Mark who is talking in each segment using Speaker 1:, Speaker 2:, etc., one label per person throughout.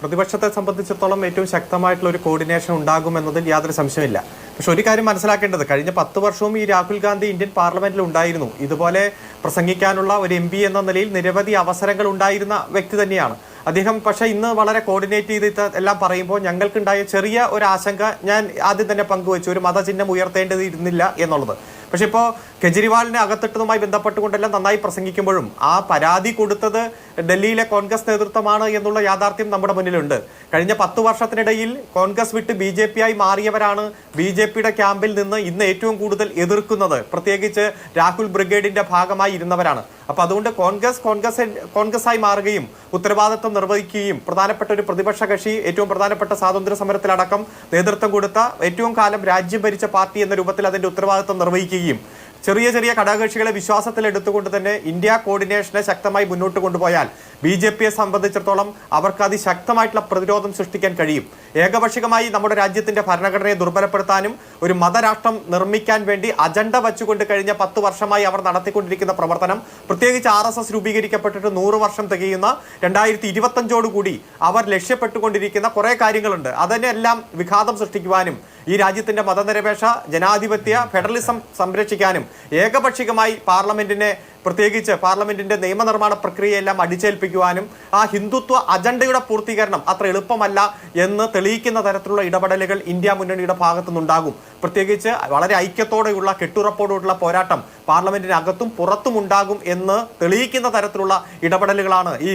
Speaker 1: പ്രതിപക്ഷത്തെ സംബന്ധിച്ചിടത്തോളം ഏറ്റവും ശക്തമായിട്ടുള്ള ഒരു കോർഡിനേഷൻ ഉണ്ടാകും എന്നതിൽ യാതൊരു സംശയമില്ല പക്ഷെ ഒരു കാര്യം മനസ്സിലാക്കേണ്ടത് കഴിഞ്ഞ പത്ത് വർഷവും ഈ രാഹുൽ ഗാന്ധി ഇന്ത്യൻ പാർലമെന്റിൽ ഉണ്ടായിരുന്നു. ഇതുപോലെ പ്രസംഗിക്കാനുള്ള ഒരു എം എന്ന നിലയിൽ നിരവധി അവസരങ്ങൾ ഉണ്ടായിരുന്ന വ്യക്തി തന്നെയാണ്. അദ്ദേഹം പക്ഷെ ഇന്ന് വളരെ കോർഡിനേറ്റ് ചെയ്തിട്ട് എല്ലാം പറയുമ്പോൾ ഞങ്ങൾക്കുണ്ടായ ചെറിയ ഒരു ആശങ്ക ഞാൻ ആദ്യം തന്നെ പങ്കുവച്ചു. ഒരു മതചിഹ്നം ഉയർത്തേണ്ടതിരുന്നില്ല എന്നുള്ളത്. പക്ഷെ ഇപ്പോൾ കെജ്രിവാളിനെ അകത്തിട്ടതുമായി ബന്ധപ്പെട്ടുകൊണ്ടെല്ലാം നന്നായി പ്രസംഗിക്കുമ്പോഴും ആ പരാതി കൊടുത്തത് ഡൽഹിയിലെ കോൺഗ്രസ് നേതൃത്വമാണ് എന്നുള്ള യാഥാർത്ഥ്യം നമ്മുടെ മുന്നിലുണ്ട്. കഴിഞ്ഞ പത്ത് വർഷത്തിനിടയിൽ കോൺഗ്രസ് വിട്ട് ബി ജെ പി ആയി മാറിയവരാണ് ബി ജെ പിയുടെ ക്യാമ്പിൽ നിന്ന് ഇന്ന് ഏറ്റവും കൂടുതൽ എതിർക്കുന്നത്. പ്രത്യേകിച്ച് രാഹുൽ ബ്രിഗേഡിന്റെ ഭാഗമായി ഇരുന്നവരാണ്. അപ്പൊ അതുകൊണ്ട് കോൺഗ്രസ് കോൺഗ്രസ് കോൺഗ്രസ് ആയി മാറുകയും ഉത്തരവാദിത്വം നിർവഹിക്കുകയും പ്രധാനപ്പെട്ട ഒരു പ്രതിപക്ഷ കക്ഷി ഏറ്റവും പ്രധാനപ്പെട്ട സ്വാതന്ത്ര്യ സമരത്തിലടക്കം നേതൃത്വം കൊടുത്ത ഏറ്റവും കാലം രാജ്യം ഭരിച്ച പാർട്ടി എന്ന രൂപത്തിൽ അതിന്റെ ഉത്തരവാദിത്വം നിർവഹിക്കുകയും ചെറിയ ചെറിയ ഘടകകക്ഷികളെ വിശ്വാസത്തിൽ എടുത്തുകൊണ്ട് തന്നെ ഇന്ത്യ കോർഡിനേഷനെ ശക്തമായി മുന്നോട്ട് കൊണ്ടുപോയാൽ ബി ജെ പിയെ സംബന്ധിച്ചിടത്തോളം അവർക്ക് അതിശക്തമായിട്ടുള്ള പ്രതിരോധം സൃഷ്ടിക്കാൻ കഴിയും. ഏകപക്ഷികമായി നമ്മുടെ രാജ്യത്തിന്റെ ഭരണഘടനയെ ദുർബലപ്പെടുത്താനും ഒരു മതരാഷ്ട്രം നിർമ്മിക്കാൻ വേണ്ടി അജണ്ട വച്ചുകൊണ്ട് കഴിഞ്ഞ പത്ത് വർഷമായി അവർ നടത്തിക്കൊണ്ടിരിക്കുന്ന പ്രവർത്തനം പ്രത്യേകിച്ച് ആർ എസ് എസ് രൂപീകരിക്കപ്പെട്ടിട്ട് നൂറ് വർഷം തികയുന്ന രണ്ടായിരത്തി ഇരുപത്തഞ്ചോടുകൂടി അവർ ലക്ഷ്യപ്പെട്ടുകൊണ്ടിരിക്കുന്ന കുറേ കാര്യങ്ങളുണ്ട്. അതിനെല്ലാം വിഘാതം സൃഷ്ടിക്കുവാനും ഈ രാജ്യത്തിന്റെ മതനിരപേക്ഷ ജനാധിപത്യ ഫെഡറലിസം സംരക്ഷിക്കാനും ഏകപക്ഷികമായി പാർലമെന്റിനെ പ്രത്യേകിച്ച് പാർലമെന്റിന്റെ നിയമനിർമ്മാണ പ്രക്രിയയെല്ലാം അടിച്ചേൽപ്പിക്കുവാനും ആ ഹിന്ദുത്വ അജണ്ടയുടെ പൂർത്തീകരണം അത്ര എളുപ്പമല്ല എന്ന് തെളിയിക്കുന്ന തരത്തിലുള്ള ഇടപെടലുകൾ ഇന്ത്യ മുന്നണിയുടെ ഭാഗത്തുനിന്നുണ്ടാകും. പ്രത്യേകിച്ച് വളരെ ഐക്യത്തോടെയുള്ള കെട്ടുറപ്പോടുള്ള പോരാട്ടം പാർലമെന്റിനകത്തും പുറത്തും ഉണ്ടാകും എന്ന് തെളിയിക്കുന്ന തരത്തിലുള്ള ഇടപെടലുകളാണ് ഈ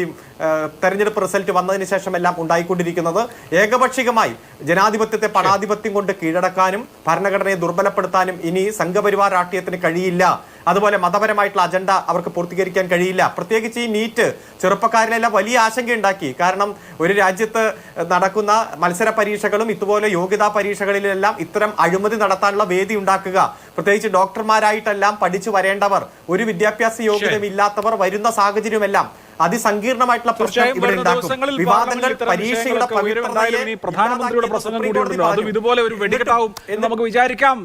Speaker 1: തെരഞ്ഞെടുപ്പ് റിസൾട്ട് വന്നതിന് ശേഷം എല്ലാം ഉണ്ടായിക്കൊണ്ടിരിക്കുന്നത്. ഏകപക്ഷികമായി ജനാധിപത്യത്തെ പരാധിപത്യം കൊണ്ട് കീഴടക്കാനും ഭരണഘടനയെ ദുർബലപ്പെടുത്താനും ഇനി സംഘപരിവാർ രാഷ്ട്രീയത്തിന് കഴിയില്ല. അതുപോലെ മതപരമായിട്ടുള്ള അജണ്ട അവർക്ക് പൂർത്തീകരിക്കാൻ കഴിയില്ല. പ്രത്യേകിച്ച് ഈ നീറ്റ് ചെറുപ്പക്കാരിലെല്ലാം വലിയ ആശങ്കയുണ്ടാക്കി കാരണം ഒരു രാജ്യത്ത് നടക്കുന്ന മത്സര പരീക്ഷകളും ഇതുപോലെ യോഗ്യതാ പരീക്ഷകളിലെല്ലാം ഇത്തരം അഴിമതി നടത്താനുള്ള വേദി ഉണ്ടാക്കുക. പ്രത്യേകിച്ച് ഡോക്ടർമാരായിട്ടെല്ലാം പഠിച്ചു വരേണ്ടവർ ഒരു വിദ്യാഭ്യാസ യോഗ്യതയും ഇല്ലാത്തവർ വരുന്ന സാഹചര്യമെല്ലാം അതിസങ്കീർണമായിട്ടുള്ള പ്രശ്നം ഇവിടെ ഉണ്ടാക്കും. വിവാദങ്ങൾ പരീക്ഷയുടെ
Speaker 2: പ്രധാനമന്ത്രിയുടെ പ്രസംഗം കൂടി അതും ഇതുപോലെ ഒരു വെടിക്കെട്ടാവും എന്ന് നമുക്ക് വിചാരിക്കാം.